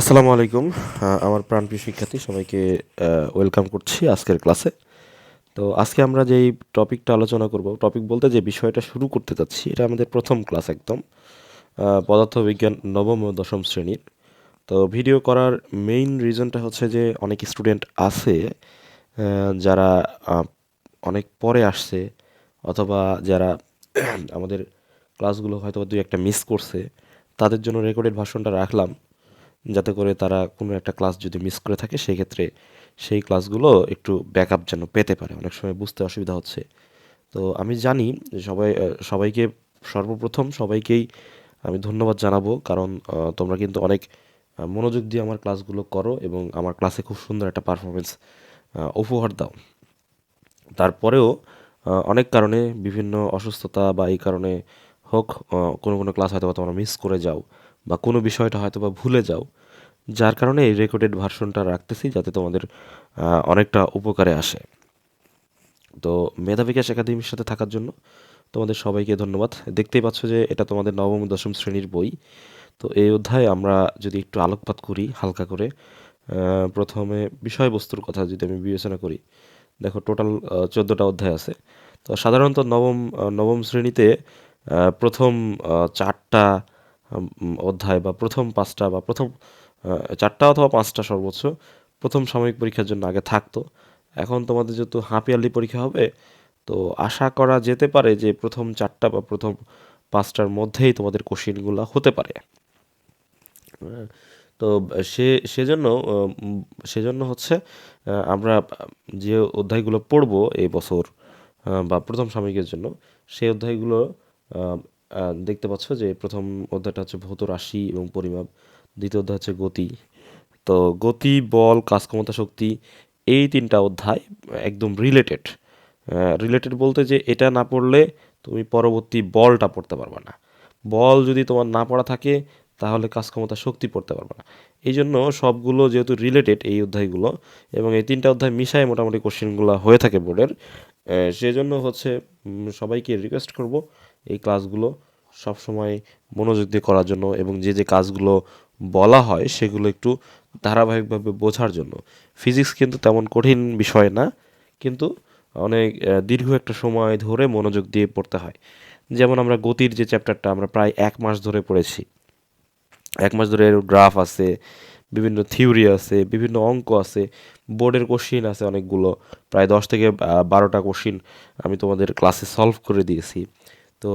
আসসালামু আলাইকুম। আমার প্রাণপ্রিয় শিক্ষার্থী, সবাইকে ওয়েলকাম করছি আজকের ক্লাসে তো আজকে আমরা যেই টপিকটা আলোচনা করব টপিক বলতে যে বিষয়টা শুরু করতে যাচ্ছি এটা আমাদের প্রথম ক্লাস একদম। পদার্থবিজ্ঞান নবম ও দশম শ্রেণির। তো ভিডিও করার মেইন রিজনটা হচ্ছে যে অনেক স্টুডেন্ট আছে যারা অনেক পরে আসছে, অথবা যারা আমাদের ক্লাসগুলো হয়তো দুই একটা মিস করছে, তাদের জন্য রেকর্ডেড ভাষণটা রাখলাম। যাতে করে তারা কোনো একটা ক্লাস যদি মিস করে থাকে সেই ক্ষেত্রে সেই ক্লাসগুলো একটু ব্যাকআপ যেন পেতে পারে। অনেক সময় বুঝতে অসুবিধা হচ্ছে। তো আমি জানি সবাই সবাইকে সর্বপ্রথম সবাইকেই আমি ধন্যবাদ জানাব, কারণ তোমরা কিন্তু অনেক মনোযোগ দিয়ে আমার ক্লাসগুলো করো এবং আমার ক্লাসে খুব সুন্দর একটা পারফরমেন্স উপহার দাও। তারপরেও অনেক কারণে বিভিন্ন অসুস্থতা বা এই কারণে হোক কোনো কোনো ক্লাস হয়তো তোমরা মিস করে যাও। বা কোনো বিষয়টা হয়তো বা ভুলে যাও, যার কারণে এই রেকর্ডেড ভার্সনটা রাখতেছি যাতে তোমাদের অনেকটা উপকারে আসে। তো মেধা বিকাশ একাডেমির সাথে থাকার জন্য তোমাদের সবাইকে ধন্যবাদ। দেখতেই পাচ্ছ যে এটা তোমাদের নবম দশম শ্রেণির বই। তো এই অধ্যায়ে আমরা যদি একটু আলোকপাত করি হালকা করে প্রথমে বিষয়বস্তুর কথা যদি আমি বিবেচনা করি। দেখো টোটাল চোদ্দোটা অধ্যায় আছে। তো সাধারণত নবম নবম শ্রেণীতে প্রথম চারটা অধ্যায় বা প্রথম পাঁচটা বা প্রথম চারটা অথবা পাঁচটা সর্বোচ্চ। প্রথম সাময়িক পরীক্ষার জন্য আগে থাকতো। এখন তোমাদের যেহেতু হাফ পরীক্ষা হবে তো আশা করা যেতে পারে যে প্রথম চারটা বা প্রথম পাঁচটার মধ্যেই তোমাদের কোশ্চেনগুলো হতে পারে। হ্যাঁ, তো সে সেজন্য সেজন্য হচ্ছে আমরা যে অধ্যায়গুলো পড়ব এই বছর বা প্রথম সাময়িকের জন্য সেই অধ্যায়গুলো দেখতে পাচ্ছ যে প্রথম অধ্যায়টা হচ্ছে ভৌত রাশি এবং পরিমাপ। দ্বিতীয় অধ্যায় হচ্ছে গতি। তো গতি, বল কাজ ক্ষমতা শক্তি, এই তিনটা অধ্যায় একদম রিলেটেড রিলেটেড বলতে যে এটা না পড়লে তুমি পরবর্তী বলটা পড়তে পারবে না। বল যদি তোমার না পড়া থাকে, তাহলে কাজ ক্ষমতা শক্তি পড়তে পারবে না। এই জন্য সবগুলো যেহেতু রিলেটেড এই অধ্যায়গুলো, এবং এই তিনটা অধ্যায় মিশায় মোটামুটি কোশ্চেনগুলো হয়ে থাকে বোর্ডের সেজন্য হচ্ছে সবাইকে রিকোয়েস্ট করব এই ক্লাসগুলো সবসময় মনোযোগ দিয়ে করার জন্য এবং যে যে কাজগুলো বলা হয় সেগুলো একটু ধারাবাহিকভাবে বোঝার জন্য। ফিজিক্স কিন্তু তেমন কঠিন বিষয় না, কিন্তু অনেক দীর্ঘ একটা সময় ধরে মনোযোগ দিয়ে পড়তে হয়। যেমন আমরা গতির যে চ্যাপ্টারটা আমরা প্রায় এক মাস ধরে পড়েছি। এক মাস ধরে এর গ্রাফ আছে, বিভিন্ন থিওরি আছে, বিভিন্ন অঙ্ক আছে বোর্ডের কোশ্চিন আছে অনেকগুলো। প্রায় দশ থেকে বারোটা কোশ্চিন আমি তোমাদের ক্লাসে সলভ করে দিয়েছি। তো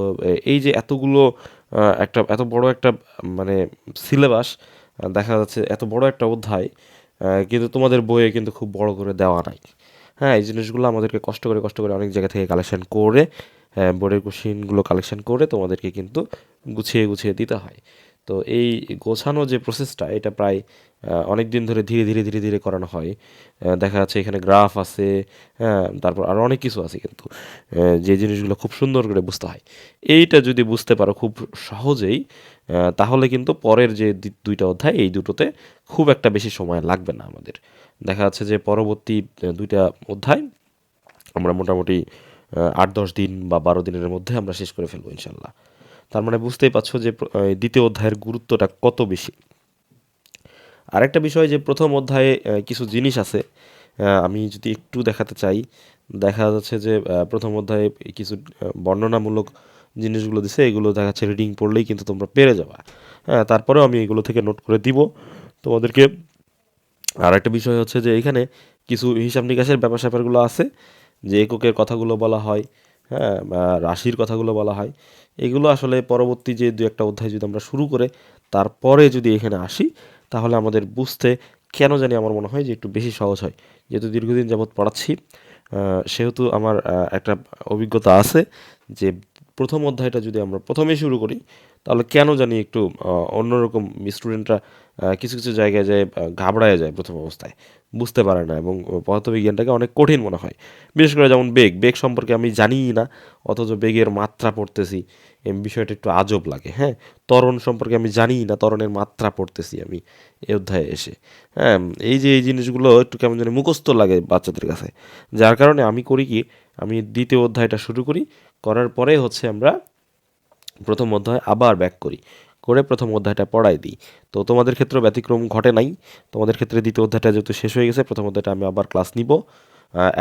এই যে এতগুলো একটা, এত বড় একটা মানে সিলেবাস দেখা যাচ্ছে এত বড় একটা অধ্যায় কিন্তু তোমাদের বইয়ে কিন্তু খুব বড় করে দেওয়া নাই। হ্যাঁ এই জিনিসগুলো আমাদেরকে কষ্ট করে কষ্ট করে অনেক জায়গা থেকে কালেকশন করে বোর্ডের কোশ্চিনগুলো কালেকশন করে তোমাদেরকে কিন্তু গুছিয়ে গুছিয়ে দিতে হয়। তো এই গোছানো যে প্রসেসটা এটা প্রায় অনেক দিন ধরে ধীরে ধীরে ধীরে ধীরে করানো হয়। দেখা যাচ্ছে এখানে গ্রাফ আছে হ্যাঁ তারপর আরও অনেক কিছু আছে কিন্তু যে জিনিসগুলো খুব সুন্দর করে বুঝতে হয়। এইটা যদি বুঝতে পারো খুব সহজেই তাহলে কিন্তু পরের যে দুইটা অধ্যায়, এই দুটোতে খুব একটা বেশি সময় লাগবে না আমাদের। দেখা যাচ্ছে যে পরবর্তী দুইটা অধ্যায় আমরা মোটামুটি আট দশ দিন বা বারো দিনের মধ্যে আমরা শেষ করে ফেলব ইনশাল্লাহ। তার মানে বুঝতেই পারছ যে দ্বিতীয় অধ্যায়ের গুরুত্বটা কত বেশি। আরেকটা বিষয় যে প্রথম অধ্যায়ে কিছু জিনিস আছে আমি যদি একটু দেখাতে চাই, দেখা যাচ্ছে যে প্রথম অধ্যায়ে কিছু বর্ণনামূলক জিনিসগুলো দিছে, এগুলো দেখা যাচ্ছে রিডিং পড়লেই কিন্তু তোমরা পেরে যাবা। হ্যাঁ তারপরেও আমি এগুলো থেকে নোট করে দিব। তোমাদেরকে আর একটা বিষয় হচ্ছে যে, এখানে কিছু হিসাব নিকাশের ব্যাপার স্যাপারগুলো আছে, যে এককের কথাগুলো বলা হয় হ্যাঁ রাশির কথাগুলো বলা হয়, এগুলো আসলে পরবর্তী যে দু একটা অধ্যায় যদি আমরা শুরু করে, তারপরে যদি এখানে আসি তাহলে আমাদের বুঝতে কেন জানি আমার মনে হয় যে একটু বেশি সহজ হয়। যেহেতু দীর্ঘদিন যাবৎ পড়াচ্ছি সেহেতু আমার একটা অভিজ্ঞতা আছে যে প্রথম অধ্যায়টা যদি আমরা প্রথমেই শুরু করি, তাহলে কেন জানি একটু অন্যরকম স্টুডেন্টরা কিছু কিছু জায়গায় যায় ঘাবড়ায় যায় প্রথম অবস্থায়। বুঝতে পারে না এবং পদার্থবিজ্ঞানটাকে অনেক কঠিন মনে হয়। বিশেষ করে যেমন বেগ বেগ সম্পর্কে আমি জানিই না, অথচ বেগের মাত্রা পড়তেছি এই বিষয়টা একটু আজব লাগে হ্যাঁ? ত্বরণ সম্পর্কে আমি জানিই না, ত্বরণের মাত্রা পড়তেছি আমি এই অধ্যায়ে এসে হ্যাঁ? এই যে, এই জিনিসগুলো একটু কেমন জানি মুখস্থ লাগে বাচ্চাদের কাছে। যার কারণে আমি করি কি, আমি দ্বিতীয় অধ্যায়টা শুরু করি, করার পরে হচ্ছে আমরা প্রথম অধ্যায় আবার ব্যাক করি। করে প্রথম অধ্যায়টা পড়াই দিই। তো তোমাদের ক্ষেত্রে ব্যতিক্রম ঘটে নাই। তোমাদের ক্ষেত্রে দ্বিতীয় অধ্যায়টা যেহেতু শেষ হয়ে গেছে, প্রথম অধ্যায়টা আমি আবার ক্লাস নিব।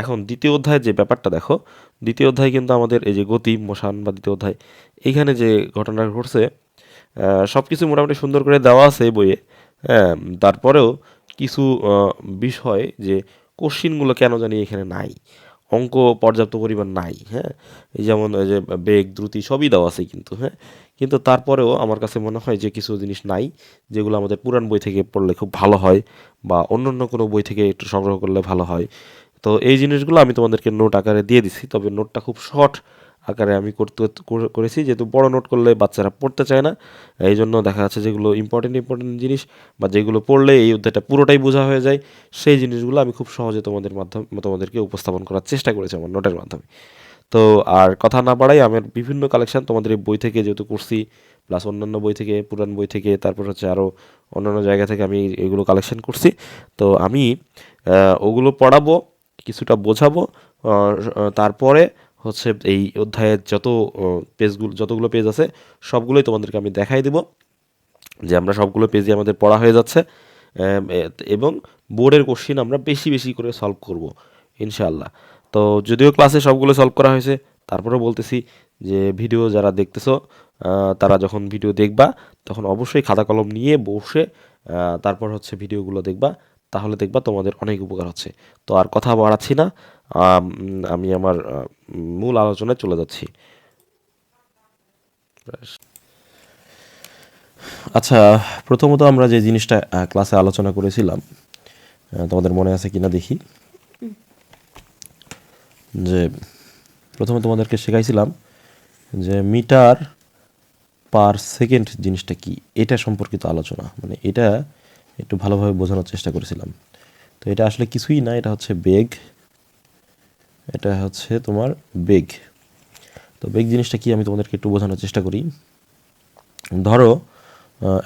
এখন দ্বিতীয় অধ্যায়ের যে ব্যাপারটা দেখো, দ্বিতীয় অধ্যায় কিন্তু আমাদের এই যে গতি, মোশান বা দ্বিতীয় অধ্যায়, এইখানে যে ঘটনা ঘটছে সব কিছু মোটামুটি সুন্দর করে দেওয়া আছে বইয়ে। হ্যাঁ তারপরেও কিছু বিষয় যে কোশ্চিনগুলো কেন জানি এখানে নাই। অঙ্ক পর্যাপ্ত পরিমাণ নাই হ্যাঁ? এই যেমন যে বেগ, দ্রুতি সবই দেওয়া আছে কিন্তু হ্যাঁ? কিন্তু তারপরেও আমার কাছে মনে হয় যে কিছু জিনিস নাই, যেগুলো আমাদের পুরাণ বই থেকে পড়লে খুব ভালো হয় বা অন্য অন্য কোনো বই থেকে একটু সংগ্রহ করলে ভালো হয়। তো এই জিনিসগুলো আমি তোমাদেরকে নোট আকারে দিয়ে দিছি, তবে নোটটা খুব শর্ট আকারে আমি করতে করেছি। যেহেতু বড় নোট করলে বাচ্চারা পড়তে চায় না, এই জন্য দেখা যাচ্ছে যেগুলো ইম্পর্টেন্ট ইম্পর্টেন্ট জিনিস বা যেগুলো পড়লে এই অধ্যায়টা পুরোটাই বোঝা হয়ে যায়, সেই জিনিসগুলো আমি খুব সহজে তোমাদের মাধ্যমে, তোমাদেরকে উপস্থাপন করার চেষ্টা করেছি আমার নোটের মাধ্যমে। তো আর কথা না বাড়াই আমার বিভিন্ন কালেকশন তোমাদের এই বই থেকে যেহেতু করছি প্লাস অন্যান্য বই থেকে পুরান বই থেকে, তারপর হচ্ছে আরও অন্যান্য জায়গা থেকে আমি এগুলো কালেকশন করছি। তো আমি ওগুলো পড়াবো, কিছুটা বোঝাবো তারপরে হচ্ছে এই অধ্যায়ের যত পেজগুলো, যতগুলো পেজ আছে, সবগুলোই তোমাদেরকে আমি দেখাই দেবো যে আমরা সবগুলো পেজই আমাদের পড়া হয়ে যাচ্ছে এবং বোর্ডের কোশ্চিন আমরা বেশি বেশি করে সলভ করব, ইনশাআল্লাহ। তো যদিও ক্লাসে সবগুলো সলভ করা হয়েছে, তারপরেও বলতেছি যে ভিডিও যারা দেখতেছো তারা যখন ভিডিও দেখবা, তখন অবশ্যই খাতা কলম নিয়ে বসে তারপর হচ্ছে ভিডিওগুলো দেখবা তাহলে দেখবা তোমাদের অনেক উপকার হচ্ছে। তো আর কথা বাড়াচ্ছি না। আমি আমার মূল আলোচনায় চলে যাচ্ছি। আচ্ছা প্রথমত আমরা যে জিনিসটা ক্লাসে আলোচনা করেছিলাম তোমাদের মনে আছে কিনা দেখি। যে প্রথমে তোমাদেরকে শেখাইছিলাম যে মিটার পার সেকেন্ড জিনিসটা কি, এটা সম্পর্কিত আলোচনা। মানে এটা একটু ভালোভাবে বোঝানোর চেষ্টা করেছিলাম। তো এটা আসলে কিছুই না, এটা হচ্ছে বেগ। এটা হচ্ছে তোমার বেগ। তো বেগ জিনিসটা কি আমি তোমাদেরকে একটু বোঝানোর চেষ্টা করি। ধরো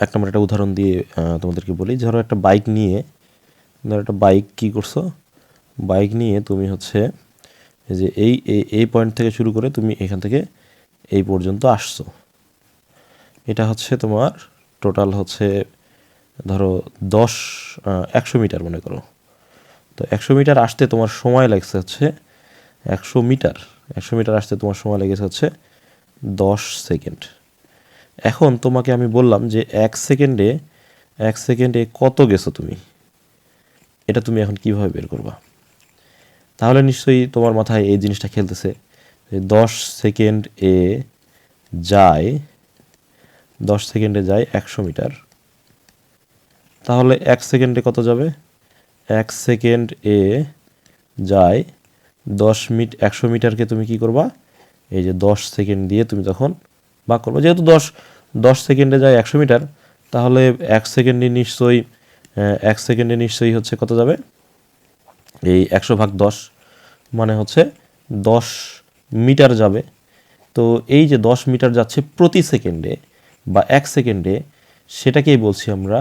এক নম্বর একটা উদাহরণ দিয়ে তোমাদেরকে বলি। ধরো একটা বাইক নিয়ে, ধরো একটা বাইক কি করছ? বাইক নিয়ে তুমি হচ্ছে যে এই- এই পয়েন্ট থেকে শুরু করে তুমি এখান থেকে এই পর্যন্ত আসছো। এটা হচ্ছে তোমার টোটাল হচ্ছে ধরো দশ একশো মিটার মনে করো। তো একশো মিটার আসতে তোমার সময় লাগছে হচ্ছে একশো মিটার। একশো মিটার আসতে তোমার সময় লেগেছে হচ্ছে দশ সেকেন্ড। এখন তোমাকে আমি বললাম যে এক সেকেন্ডে এক সেকেন্ডে কত গেছো তুমি? এটা তুমি এখন কীভাবে বের করবা? তাহলে নিশ্চয়ই তোমার মাথায় এই জিনিসটা খেলতেছে যে দশ সেকেন্ড এ যায়, দশ সেকেন্ডে যায় একশো মিটার। তাহলে এক সেকেন্ডে কত যাবে? এক সেকেন্ড এ যায় দশ মিট, একশো মিটারকে তুমি কি করবা? এই যে দশ সেকেন্ড দিয়ে তুমি তখন ভাগ করব। যেহেতু দশ দশ সেকেন্ডে যায় একশো মিটার, তাহলে এক সেকেন্ডে নিশ্চয়ই এক সেকেন্ডে নিশ্চয়ই হচ্ছে কত যাবে? এই একশো ভাগ দশ মানে হচ্ছে দশ মিটার যাবে। তো এই যে দশ মিটার যাচ্ছে প্রতি সেকেন্ডে বা এক সেকেন্ডে, সেটাকেই বলছি আমরা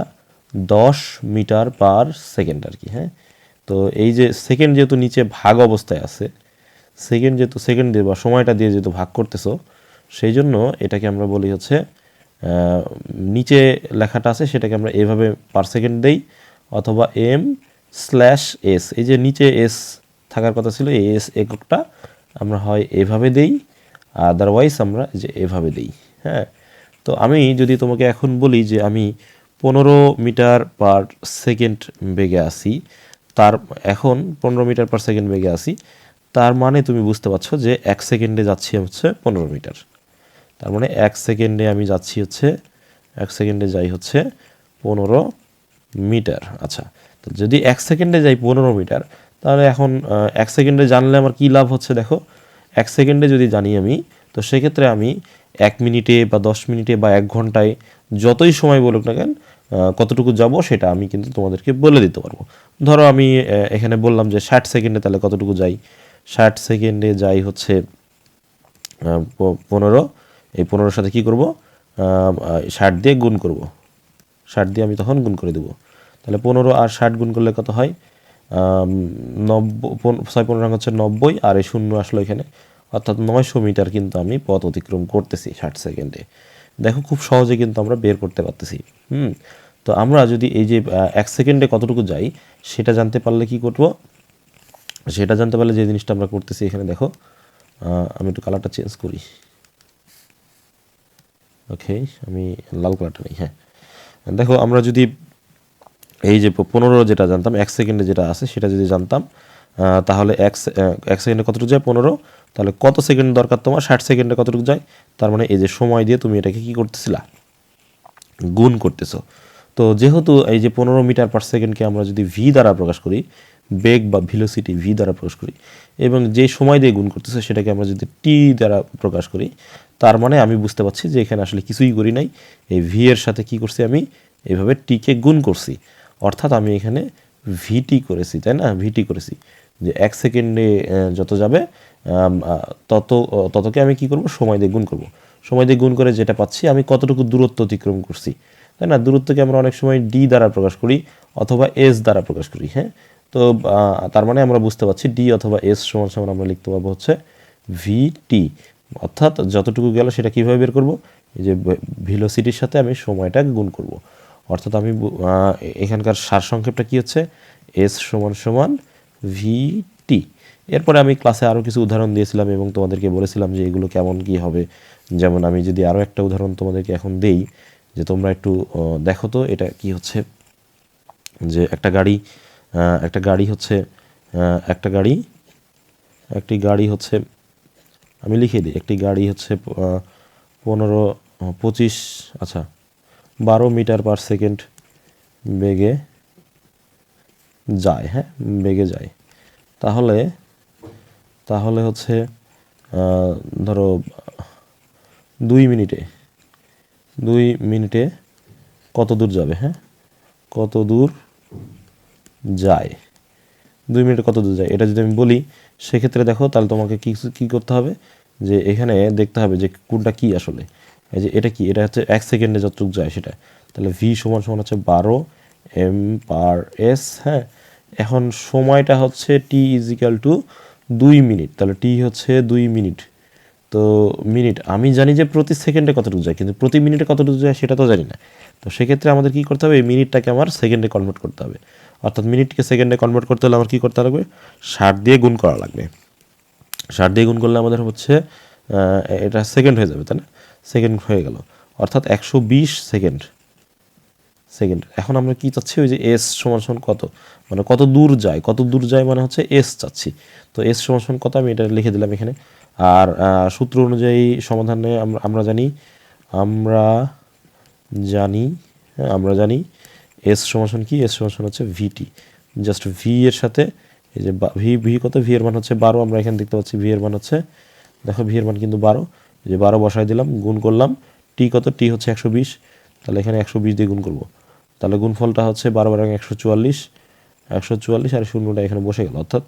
দশ মিটার পার সেকেন্ড আর কি হ্যাঁ? তো এই যে সেকেন্ড যেহেতু নিচে ভাগ অবস্থায় আছে, সেকেন্ড যেহেতু, সেকেন্ড দিয়ে বা সময়টা দিয়ে যেহেতু ভাগ করতেছো, সেই জন্য এটাকে আমরা বলি হচ্ছে নিচে লেখাটা আছে, সেটাকে আমরা এভাবে পার সেকেন্ড দেই, অথবা এম স্ল্যাশ এস। এই যে নিচে এস থাকার কথা ছিল, এই এস এককটা আমরা হয় এভাবে দেই, আদারওয়াইজ আমরা যে এভাবে দেই হ্যাঁ? তো আমি যদি তোমাকে এখন বলি যে আমি পনেরো মিটার পার সেকেন্ড বেগে আসি তার, এখন পনেরো মিটার পার সেকেন্ড বেগে আসি তার মানে তুমি বুঝতে পারছ যে এক সেকেন্ডে যাচ্ছি হচ্ছে পনেরো মিটার। তার মানে এক সেকেন্ডে আমি যাচ্ছি হচ্ছে, এক সেকেন্ডে যাই হচ্ছে পনেরো মিটার। আচ্ছা তো যদি এক সেকেন্ডে যাই পনেরো মিটার, তাহলে এখন এক সেকেন্ডে জানলে আমার কী লাভ হচ্ছে দেখো? এক সেকেন্ডে যদি জানি আমি, তো সেক্ষেত্রে আমি এক মিনিটে বা দশ মিনিটে বা এক ঘন্টায় যতই সময় বলুক না কেন কতটুকু যাব সেটা আমি কিন্তু তোমাদেরকে বলে দিতে পারব। ধরো আমি এখানে বললাম যে ষাট সেকেন্ডে তাহলে কতটুকু যাই? ষাট সেকেন্ডে যাই হচ্ছে পনেরো। এই পনেরোর সাথে কি করব? ষাট দিয়ে গুণ করব। ষাট দিয়ে আমি তখন গুণ করে দেবো। তাহলে পনেরো আর ষাট গুণ করলে কত হয়? নব্বই ছয় পনেরো হচ্ছে নব্বই, আর এই শূন্য আসলো এখানে। অর্থাৎ নয়শো মিটার কিন্তু আমি পথ অতিক্রম করতেছি ষাট সেকেন্ডে দেখো খুব সহজে কিন্তু আমরা বের করতে পারতেছি। হুম? তো আমরা যদি এই যে এক সেকেন্ডে কতটুকু যাই, সেটা জানতে পারলে কি করব? সেটা জানতে পারলে যে জিনিসটা আমরা করতেছি এখানে দেখো। আমি একটু কালারটা চেঞ্জ করি। ওকে আমি লাল কালারটা নেই হ্যাঁ। দেখো, আমরা যদি এই যে পনেরো যেটা জানতাম, এক সেকেন্ডে যেটা আছে সেটা যদি জানতাম তাহলে এক এক সেকেন্ডে কতটুকু যায় পনেরো? তাহলে কত সেকেন্ড দরকার তোমার? ষাট সেকেন্ডে কতটুকু যায়? তার মানে এই যে সময় দিয়ে তুমি এটাকে কি করতেছিলা? গুণ করতেছো। তো যেহেতু এই যে পনেরো মিটার পার সেকেন্ডকে আমরা যদি ভি দ্বারা প্রকাশ করি, বেগ বা ভিলোসিটি ভি দ্বারা প্রকাশ করি, এবং যে সময় দিয়ে গুণ করতেছে সেটাকে আমরা যদি টি দ্বারা প্রকাশ করি, তার মানে আমি বুঝতে পারছি যে এখানে আসলে কিছুই করি নাই। এই ভি এর সাথে কি করছি আমি? এইভাবে টিকে গুণ করছি। অর্থাৎ আমি এখানে ভিটি করেছি, তাই না? ভিটি করেছি। যে এক সেকেন্ডে যত যাবে তত, ততকে আমি কি করব? সময় দিয়ে গুণ করব। সময় দিয়ে গুণ করে যেটা পাচ্ছি, আমি কতটুকু দূরত্ব অতিক্রম করছি? তাই না? দূরত্বকে আমরা অনেক সময় ডি দ্বারা প্রকাশ করি অথবা এস দ্বারা প্রকাশ করি হ্যাঁ? তো তার মানে আমরা বুঝতে পারছি ডি অথবা এস সমান সমান আমরা লিখতে পারব হচ্ছে ভিটি অর্থাৎ যতটুকু গেল সেটা কীভাবে বের করব? এই যে ভিলোসিটির সাথে আমি সময়টা গুণ করব। অর্থাৎ আমি এখানকার সার সংক্ষেপটা কি হচ্ছে? এস সমান সমান ভিটি এরপরে আমি ক্লাসে আরও কিছু উদাহরণ দিয়েছিলাম এবং তোমাদেরকে বলেছিলাম যে এগুলো কেমন কি হবে। যেমন আমি যদি আরও একটা উদাহরণ তোমাদেরকে এখন দেই যে তোমরা একটু দেখো তো এটা কি হচ্ছে। যে একটা গাড়ি একটা গাড়ি হচ্ছে একটা গাড়ি, একটি গাড়ি হচ্ছে, আমি লিখে দিই, একটি গাড়ি হচ্ছে পনেরো পঁচিশ আচ্ছা বারো মিটার পার সেকেন্ড বেগে যায় হ্যাঁ বেগে যায়। তাহলে তাহলে হচ্ছে ধরো, দুই মিনিটে দুই মিনিটে কত দূর যাবে হ্যাঁ? কত দূর যায়? দুই মিনিটে কত দূর যায়? এটা যদি আমি বলি, সেক্ষেত্রে দেখো, তাহলে তোমাকে কি, কী করতে হবে? যে এখানে দেখতে হবে যে কোনটা কি আসলে। এই যে এটা কি? এটা হচ্ছে এক সেকেন্ডে যতটুকু যায় সেটা। তাহলে ভি সমান সমান হচ্ছে বারো এম পার এস হ্যাঁ? এখন সময়টা হচ্ছে টি ইজিক্যাল টু দুই মিনিট। তাহলে টি হচ্ছে দুই মিনিট। তো মিনিট, আমি জানি যে প্রতি সেকেন্ডে কতটুকু যায়, কিন্তু প্রতি মিনিটে কতটুকু যায় সেটা তো জানি না। তো সেক্ষেত্রে আমাদের কী করতে হবে, এই মিনিটটাকে আমার সেকেন্ডে কনভার্ট করতে হবে। অর্থাৎ মিনিটকে সেকেন্ডে কনভার্ট করতে হলে আমার কী করতে লাগবে? ষাট দিয়ে গুণ করা লাগবে। ষাট দিয়ে গুণ করলে আমাদের হচ্ছে এটা সেকেন্ড হয়ে যাবে, তাই না? সেকেন্ড হয়ে গেল। অর্থাৎ একশো বিশ সেকেন্ড। সেকেন্ড। এখন আমরা কি চাচ্ছি? ওই যে এস সমান সমান কত? মানে কত দূর যায়? কত দূর যায় মানে হচ্ছে এস চাচ্ছি। তো এস সমান সমান কত? আমি এটা লিখে দিলাম এখানে। আর সূত্র অনুযায়ী সমাধানে আমরা জানি আমরা জানি আমরা জানি এস সমান কি? এস সমান হচ্ছে ভিটি জাস্ট ভি এর সাথে, এই যে ভি ভি কত? ভি এর মান হচ্ছে বারো। আমরা এখানে দেখতে পাচ্ছি ভি এর মান হচ্ছে, দেখো ভি এর মান কিন্তু বারো। এই যে বারো বসায় দিলাম, গুণ করলাম টি কত? টি হচ্ছে একশো বিশ। তাহলে এখানে একশো বিশ দিয়ে গুণ করব। তাহলে গুণফলটা হচ্ছে বারো বারো একশো চুয়াল্লিশ। একশো চুয়াল্লিশ আর শূন্যটা এখানে বসে গেল। অর্থাৎ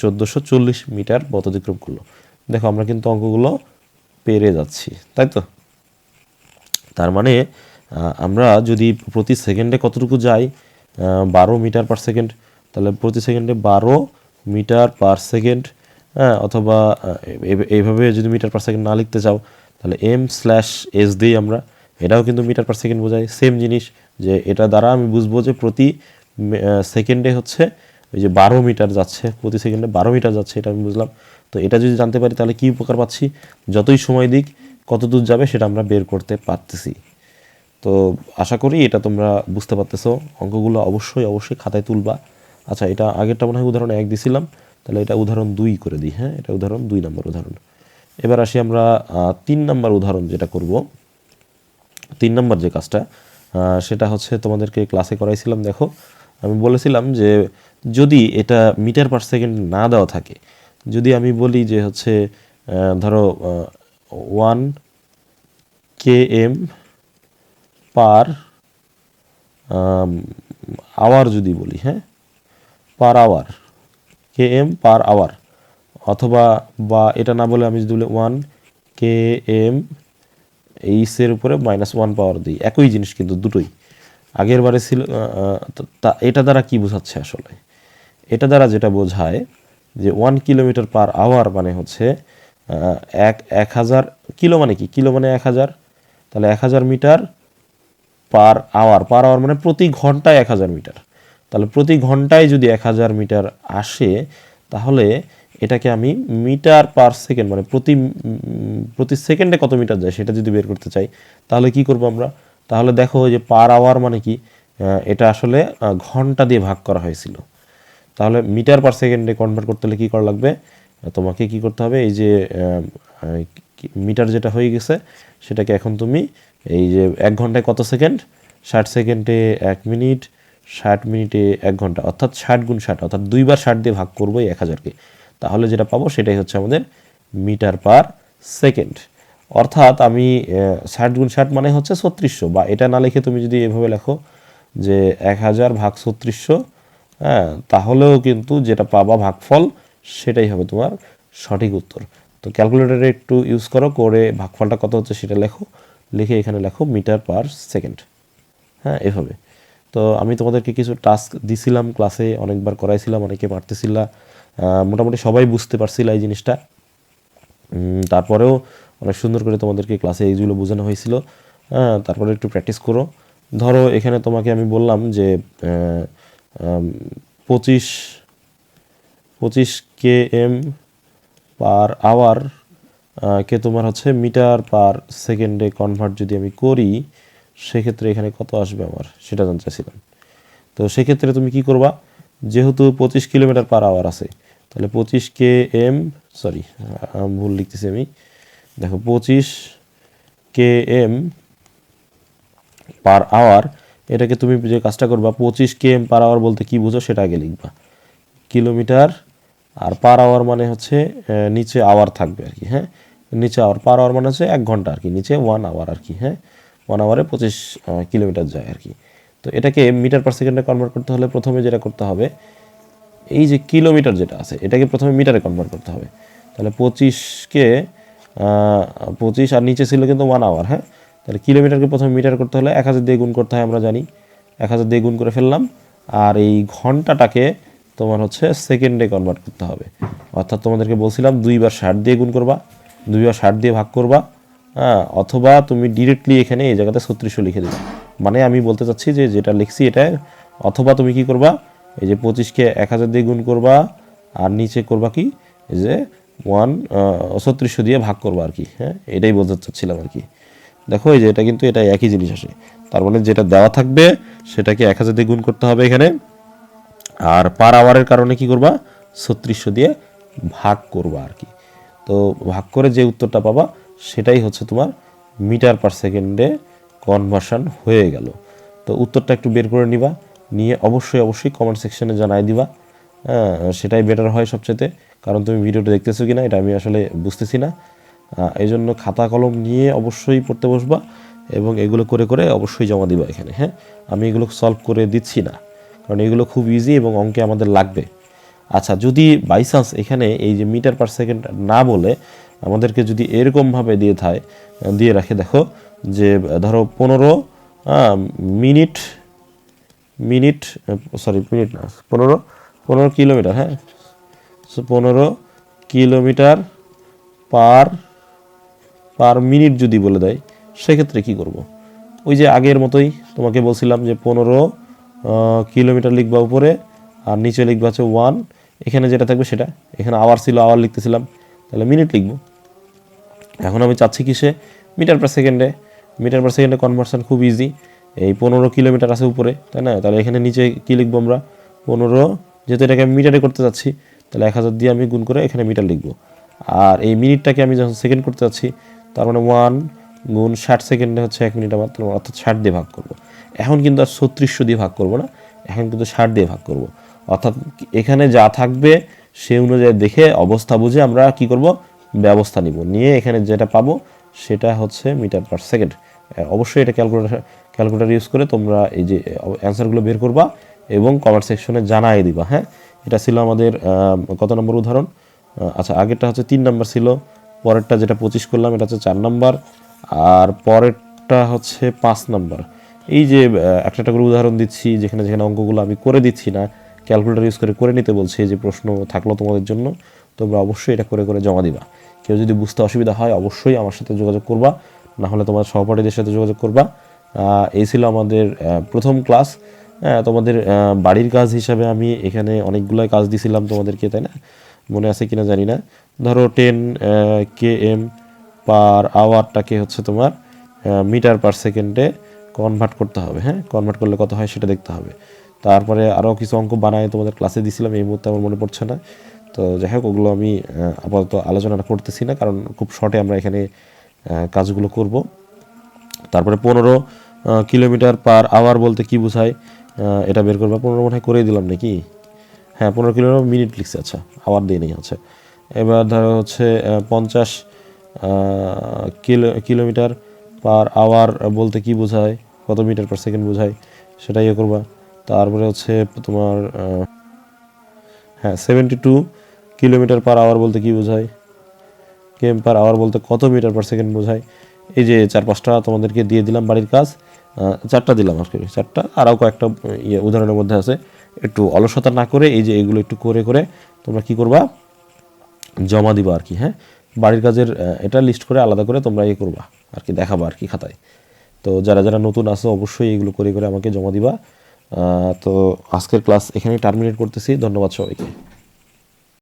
চোদ্দোশো চল্লিশ মিটার পথ অতিক্রম করল। দেখো, আমরা কিন্তু অঙ্কগুলো পেরে যাচ্ছি, তাই তো? তার মানে আমরা যদি প্রতি সেকেন্ডে কতটুকু যাই বারো মিটার পার সেকেন্ড, তাহলে প্রতি সেকেন্ডে বারো মিটার পার সেকেন্ড হ্যাঁ অথবা এইভাবে যদি মিটার পার সেকেন্ড না লিখতে চাও, তাহলে এম স্ল্যাশ এস দিই আমরা এটাও কিন্তু মিটার পার সেকেন্ড বোঝায় সেম জিনিস, যে এটা দ্বারা আমি বুঝব যে প্রতি সেকেন্ডে হচ্ছে ওই যে বারো মিটার যাচ্ছে, প্রতি সেকেন্ডে বারো মিটার যাচ্ছে, এটা আমি বুঝলাম। তো এটা যদি জানতে পারি, তাহলে কী উপকার পাচ্ছি? যতই সময় দিক, কত দূর যাবে সেটা আমরা বের করতে পারতেছি। তো আশা করি এটা তোমরা বুঝতে পারতেছো। অঙ্কগুলো অবশ্যই অবশ্যই খাতায় তুলবা। আচ্ছা এটা আগেরটা মনে হয় উদাহরণ এক দিছিলাম। তাহলে এটা উদাহরণ দুই করে দিই হ্যাঁ? এটা উদাহরণ দুই নম্বর উদাহরণ। এবার আসি আমরা তিন নম্বর উদাহরণ যেটা করব। তিন নম্বর যে কাজটা সেটা হচ্ছে তোমাদেরকে ক্লাসে করাইছিলাম, দেখো। আমি বলেছিলাম যে যদি এটা মিটার পার সেকেন্ড না দেওয়া থাকে, যদি আমি বলি যে হচ্ছে ধরো one K M per hour যদি বলি হ্যাঁ? Per hour K M per hour অথবা বা এটা না বলে আমি যদি বলি ওয়ান কে এম এইসের উপরে মাইনাস ওয়ান পাওয়ার দিই, একই জিনিস কিন্তু দুটোই। আগের বারে ছিল এটা দ্বারা কি বোঝাচ্ছে আসলে? এটা দ্বারা যেটা বোঝায় যে ওয়ান কিলোমিটার পার আওয়ার মানে হচ্ছে এক এক হাজার কিলো মানে কি? কিলো মানে এক হাজার। তাহলে এক হাজার metre per hour per hour মানে প্রতি ঘন্টায় এক হাজার মিটার তাহলে প্রতি ঘন্টায় যদি এক হাজার মিটার আসে, তাহলে এটাকে আমি মিটার পার সেকেন্ড মানে প্রতি প্রতি সেকেন্ডে কত মিটার যায় সেটা যদি বের করতে চাই, তাহলে কি করব আমরা? তাহলে দেখো যে পার আওয়ার মানে কি? এটা আসলে ঘণ্টা দিয়ে ভাগ করা হয়েছিল। তাহলে মিটার পার সেকেন্ডে কনভার্ট করতে হলে কী করা লাগবে? তোমাকে কি করতে হবে? এই যে মিটার যেটা হয়ে গেছে, সেটাকে এখন তুমি এই যে এক ঘন্টায় কত সেকেন্ড? ষাট সেকেন্ডে এক মিনিট, ষাট মিনিটে এক ঘণ্টা, অর্থাৎ ষাট গুণ ষাট, অর্থাৎ দুইবার ষাট দিয়ে ভাগ করব এক হাজারকে। তাহলে যেটা পাবো, সেটাই হচ্ছে আমাদের মিটার পার সেকেন্ড। অর্থাৎ আমি ষাট গুণ ষাট মানে হচ্ছে ছত্রিশশো, বা এটা না লিখে তুমি যদি এভাবে লেখো যে এক হাজার ভাগ ছত্রিশশো হ্যাঁ তাহলেও কিন্তু যেটা পাবা ভাগফল, সেটাই হবে তোমার সঠিক উত্তর। তো ক্যালকুলেটরে একটু ইউজ করো, করে ভাগফলটা কত হচ্ছে সেটা লেখো। লিখে এখানে লেখো মিটার পার সেকেন্ড হ্যাঁ এভাবে। তো আমি তোমাদেরকে কিছু টাস্ক দিছিলাম ক্লাসে অনেকবার করাইছিলাম, অনেকে পারতেছিলা মোটামুটি সবাই বুঝতে পারছিল এই জিনিসটা। তারপরেও অনেক সুন্দর করে তোমাদেরকে ক্লাসে এইগুলো বোঝানো হয়েছিল হ্যাঁ তারপরে একটু প্র্যাকটিস করো। ধরো, এখানে তোমাকে আমি বললাম যে পঁচিশ পঁচিশ কে এম পার আওয়ার কে তোমার হচ্ছে মিটার পার সেকেন্ডে কনভার্ট যদি আমি করি, সেক্ষেত্রে এখানে কত আসবে আমার? সেটা জানতে চাইছিলাম। তো সেক্ষেত্রে তুমি কি করবা? যেহেতু পঁচিশ কিলোমিটার পার আওয়ার আছে, তাহলে পঁচিশ কে এম সরি ভুল লিখতেছি আমি। দেখো, পঁচিশ কে এম পার আওয়ার এটাকে তুমি যে কাজটা করবা, পঁচিশ কে এম পার আওয়ার বলতে কি বুঝো সেটা আগে লিখবা। কিলোমিটার আর পার আওয়ার মানে হচ্ছে নিচে আওয়ার থাকবে আর কি হ্যাঁ? নিচে আওয়ার পার আওয়ার মানে হচ্ছে এক ঘণ্টা আর কি, নিচে ওয়ান আওয়ার আর কি হ্যাঁ? ওয়ান আওয়ারে পঁচিশ কিলোমিটার যায় আর কি। তো এটাকে মিটার পার সেকেন্ডে কনভার্ট করতে হলে প্রথমে যেটা করতে হবে, এই যে কিলোমিটার যেটা আছে, এটাকে প্রথমে মিটারে কনভার্ট করতে হবে। তাহলে পঁচিশকে পঁচিশ আর নিচে ছিল কিন্তু ওয়ান আওয়ার হ্যাঁ? তাহলে কিলোমিটারকে প্রথমে মিটার করতে হলে এক হাজার দিয়ে গুণ করতে হয়, আমরা জানি। এক হাজার দিয়ে গুণ করে ফেললাম। আর এই ঘন্টাটাকে তোমার হচ্ছে সেকেন্ডে কনভার্ট করতে হবে। অর্থাৎ তোমাদেরকে বলছিলাম দুইবার ষাট দিয়ে গুণ করবা, দুইবার ষাট দিয়ে ভাগ করবা হ্যাঁ অথবা তুমি ডিরেক্টলি এখানে এই জায়গাতে ছত্রিশশো লিখে দেবে। মানে আমি বলতে চাচ্ছি যে যেটা লিখছি এটা, অথবা তুমি কি করবা, এই যে পঁচিশকে এক হাজার দিয়ে গুণ করবা, আর নিচে করবা কি, এই যে ওয়ান ছত্রিশশো দিয়ে ভাগ করবা আর কি হ্যাঁ এটাই বলতে চাচ্ছিলাম আর কি। দেখো এই যে এটা কিন্তু এটা একই জিনিস আসে। তার মানে যেটা দেওয়া থাকবে, সেটাকে এক হাজার দিয়ে গুণ করতে হবে এখানে। আর পার আওয়ারের কারণে কি করবা? ছত্রিশশো দিয়ে ভাগ করবা আর কি। তো ভাগ করে যে উত্তরটা পাবা, সেটাই হচ্ছে তোমার মিটার পার সেকেন্ডে কনভার্সন হয়ে গেল। তো উত্তরটা একটু বের করে নিবা। নিয়ে অবশ্যই অবশ্যই কমেন্ট সেকশনে জানাই দিবা। হ্যাঁ সেটাই বেটার হয় সবচেয়ে কারণ তুমি ভিডিওটা দেখতেছো কিনা, এটা আমি আসলে বুঝতেছি না। এই জন্য খাতা কলম নিয়ে অবশ্যই পড়তে বসবা এবং এগুলো করে করে অবশ্যই জমা দিবা এখানে হ্যাঁ? আমি এগুলো সলভ করে দিচ্ছি না, কারণ এগুলো খুব ইজি এবং অঙ্কে আমাদের লাগবে। আচ্ছা যদি বাই চান্স এখানে এই যে মিটার পার সেকেন্ড না বলে আমাদেরকে যদি এরকমভাবে দিয়ে থাকে দিয়ে রাখে, দেখো, যে, ধরো পনেরো মিনিট মিনিট সরি মিনিট না, পনেরো পনেরো কিলোমিটার হ্যাঁ? পনেরো কিলোমিটার পার পার মিনিট যদি বলে দেয়, সেক্ষেত্রে কি করব। ওই যে আগের মতোই তোমাকে বলছিলাম যে পনেরো কিলোমিটার লিখবা উপরে আর নিচে লিখবা হচ্ছে ওয়ান এখানে যেটা থাকবে সেটা। এখানে আওয়ার ছিল, আওয়ার লিখতেছিলাম। তাহলে মিনিট লিখব। এখন আমি চাচ্ছি কিসে? মিটার পার সেকেন্ডে মিটার পার সেকেন্ডে কনভার্সন খুব ইজি এই পনেরো কিলোমিটার আছে উপরে, তাই না? তাহলে এখানে নিচে কী লিখব আমরা? পনেরো, যেহেতু এটাকে আমি মিটারে করতে চাচ্ছি, তাহলে এক হাজার দিয়ে আমি গুণ করে এখানে মিটার লিখব। আর এই মিনিটটাকে আমি যখন সেকেন্ড করতে চাচ্ছি তার মানে ওয়ান গুণ ষাট সেকেন্ডে হচ্ছে এক মিনিট আমার তার মানে অর্থাৎ ষাট দিয়ে ভাগ করব। এখন কিন্তু আর ছত্রিশশো দিয়ে ভাগ করব না, এখন কিন্তু ষাট দিয়ে ভাগ করব। অর্থাৎ এখানে যা থাকবে সে অনুযায়ী দেখে অবস্থা বুঝে আমরা কি করব? ব্যবস্থা নিব। নিয়ে এখানে যেটা পাবো সেটা হচ্ছে মিটার পার সেকেন্ড। অবশ্যই এটা ক্যালকুলেটার ক্যালকুলেটার ইউজ করে তোমরা এই যে অ্যান্সারগুলো বের করবা এবং কমেন্ট সেকশনে জানাই দিবা হ্যাঁ? এটা ছিল আমাদের কত নম্বর উদাহরণ? আচ্ছা আগেরটা হচ্ছে তিন নম্বর ছিল পরেরটা যেটা পঁচিশ করলাম, এটা হচ্ছে চার নম্বর। আর পরেরটা হচ্ছে পাঁচ নম্বর। এই যে একটা একটা করে উদাহরণ দিচ্ছি, যেখানে যেখানে অঙ্কগুলো আমি করে দিচ্ছি না, ক্যালকুলেটর ইউজ করে করে নিতে বলছি যে প্রশ্ন থাকল তোমাদের জন্য, তোমরা অবশ্যই এটা করে করে জমা দিবা। কেউ যদি বুঝতে অসুবিধা হয়, অবশ্যই আমার সাথে যোগাযোগ করবা না হলে তোমার সহপাঠীদের সাথে যোগাযোগ করবা। এই ছিল আমাদের প্রথম ক্লাস। হ্যাঁ তোমাদের বাড়ির কাজ হিসাবে আমি এখানে অনেকগুলো কাজ দিছিলাম তোমাদেরকে, তাই না? মনে আছে কিনা জানি না। ধরো টেন কে এম পার আওয়ারটাকে হচ্ছে তোমার মিটার পার সেকেন্ডে কনভার্ট করতে হবে হ্যাঁ? কনভার্ট করলে কত হয় সেটা দেখতে হবে। তারপরে আরও কিছু অঙ্ক বানায় তোমাদের ক্লাসে দিছিলাম, এই মুহূর্তে আমার মনে পড়ছে না। তো যাই হোক, ওগুলো আমি আপাতত আলোচনা করতেছি না, কারণ খুব শর্টে আমরা এখানে কাজগুলো করব। তারপরে পনেরো কিলোমিটার পার আওয়ার বলতে কি বোঝায়? এটা বের করবা। পনেরো মনে হয় করেই দিলাম নাকি? হ্যাঁ পনেরো কিলোমিটার মিনিট লিখছে আচ্ছা। আওয়ার দিয়ে নেই আছে এবার ধরো হচ্ছে পঞ্চাশ কিলো, কিলোমিটার পার আওয়ার বলতে কি বোঝায়, কত মিটার পার সেকেন্ড বোঝায় সেটা ইয়ে করবা। তারপরে হচ্ছে তোমার হ্যাঁ seventy two kilometre per hour বলতে কি বোঝায় কেম পার আওয়ার বলতে কত মিটার পার সেকেন্ড বোঝায়। এই যে চার পাঁচটা তোমাদেরকে দিয়ে দিলাম বাড়ির কাজ চারটা দিলাম আর কি চারটা, আরও কয়েকটা ইয়ে উদাহরণের মধ্যে আছে। একটু অলসতা না করে এই যে এগুলো একটু করে করে তোমরা কি করবা জমা দিবা আর কি হ্যাঁ? বাড়ির কাজের এটা লিস্ট করে আলাদা করে তোমরা ইয়ে করবা আর কি, দেখাবা আর কি খাতায়। তো যারা যারা নতুন আসো অবশ্যই এগুলো করে করে আমাকে জমা দিবা। তো আজকের ক্লাস এখানেই টার্মিনেট করতেছি। ধন্যবাদ সবাইকে।